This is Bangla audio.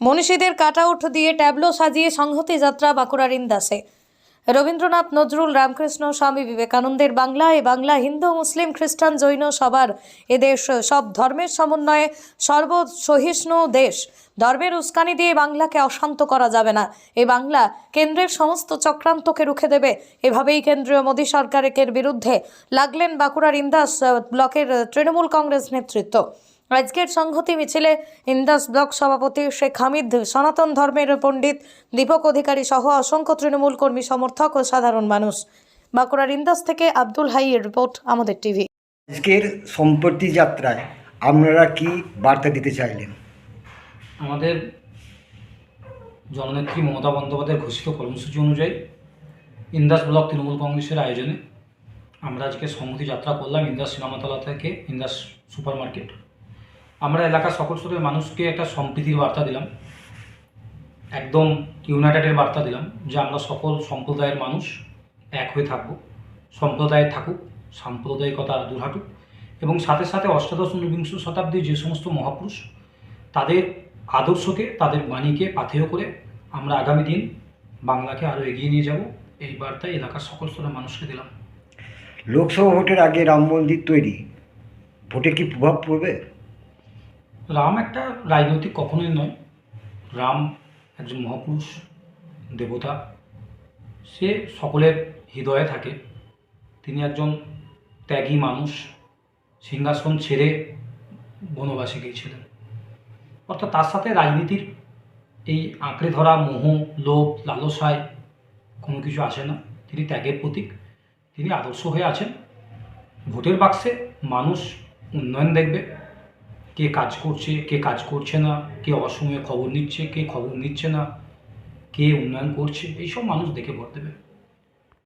মনীষীদের কাটআউট দিয়ে ট্যাবলো সাজিয়ে সংহতি যাত্রা বাঁকুড়ার ইন্দাসে। রবীন্দ্রনাথ, নজরুল, রামকৃষ্ণ, স্বামী বিবেকানন্দের বাংলা এ বাংলা হিন্দু, মুসলিম, খ্রিস্টান জৈন সবার এ দেশ, সব ধর্মের সমন্বয়ে সর্বসহিষ্ণু দেশ। ধর্মের উস্কানি দিয়ে বাংলাকে অশান্ত করা যাবে না। এ বাংলা কেন্দ্রের সমস্ত চক্রান্তকে রুখে দেবে। এভাবেই কেন্দ্রীয় মোদী সরকারের বিরুদ্ধে লাগলেন বাঁকুড়ার ইন্দাস ব্লকের তৃণমূল কংগ্রেস নেতৃত্ব। আজকের সংহতি মিছিলে ইন্দাস ব্লক সভাপতি শেখ হামিদ সনাতন ধর্মের পণ্ডিত দীপক অধিকারী সহ অসংখ্য তৃণমূল কর্মী সমর্থক ও সাধারণ মানুষ। বাঁকুড়ার ইন্দাস থেকে আব্দুল হাইয়ের রিপোর্ট আমাদের টিভি। আজকের সম্পত্তি যাত্রায় আপনারা কি বার্তা দিতে চাইলেন? আমাদের জননেত্রী মমতা বন্দ্যোপাধ্যায়ের ঘোষিত কর্মসূচি অনুযায়ী ইন্দাস ব্লক তৃণমূল কংগ্রেসের আয়োজনে আমরা আজকে সংহতি যাত্রা করলাম ইন্দাস সিনেমাতলা থেকে ইন্দাস সুপার মার্কেট আমরা এলাকার সকল স্তরের মানুষকে একটা সম্প্রীতির বার্তা দিলাম। একদম ইউনাইটেডের বার্তা দিলাম যে আমরা সকল সম্প্রদায়ের মানুষ এক হয়ে থাকব। সম্প্রদায় থাকুক, সাম্প্রদায়িকতা দূর হাঁটুক এবং সাথে সাথে অষ্টাদশ ঊনবিংশ শতাব্দীর যে সমস্ত মহাপুরুষ, তাদের আদর্শকে, তাদের বাণীকে পাথেয় করে আমরা আগামী দিন বাংলাকে আরও এগিয়ে নিয়ে যাব। এই বার্তায় এলাকার সকল স্তরের মানুষকে দিলাম। লোকসভা ভোটের আগে রাম মন্দির তৈরি। ভোটে কি প্রভাব পড়বে? রাম একটা রাজনৈতিক কখনোই নয়। রাম একজন মহাপুরুষ, দেবতা। সে সকলের হৃদয়ে থাকে। তিনি একজন ত্যাগী মানুষ, সিংহাসন ছেড়ে বনবাসে গিয়েছিলেন। অর্থাৎ তার সাথে রাজনীতির এই আঁকড়ে ধরা মোহ, লোভ, লালসায় কোনো কিছু আসে না। তিনি ত্যাগের প্রতীক। তিনি আদর্শ হয়ে আছেন। ভোটের বাক্সে মানুষ উন্নয়ন দেখবে। কে কাজ করছে, কে কাজ করছে না, কে অসময়ে খবর নিচ্ছে, কে খবর নিচ্ছে না, কে উন্নয়ন করছে, এইসব মানুষ দেখে ভোট দেবে।